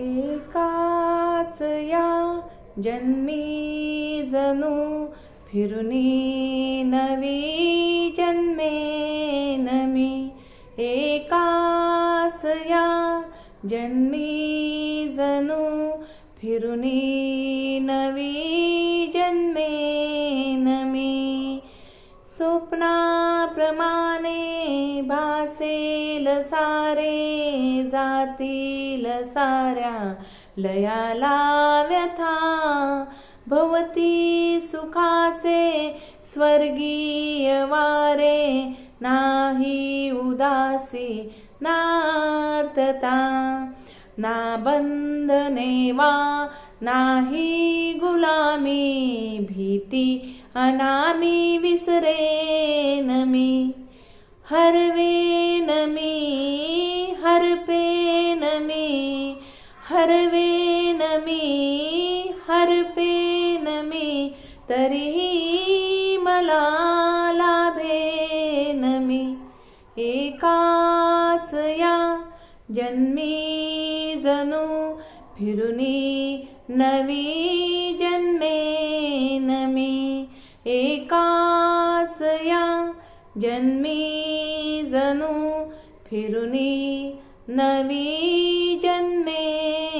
एकाच या जन्मी जणू फिरुनी नवी जन्मे नमी. एकाच या जन्मी जणू फिरुनी नवी जन्मे नमी. स्वप्नाप्रमाणे भासेल सारे जातील साऱ्या लयाला व्यथा भवती सुखाचे स्वर्गीय वारे नाही उदासी नार्थता. ना बंधने वा नाही गुलामी भीती अनामी विसरेन मी. हर हरवेन मी हरपेन मी तरीही मला लाभेन मी. एकाच या जन्मी जणू फिरुनी नवी जन्मे नमी एकाच या जन्मी जणू फिरुनी नवी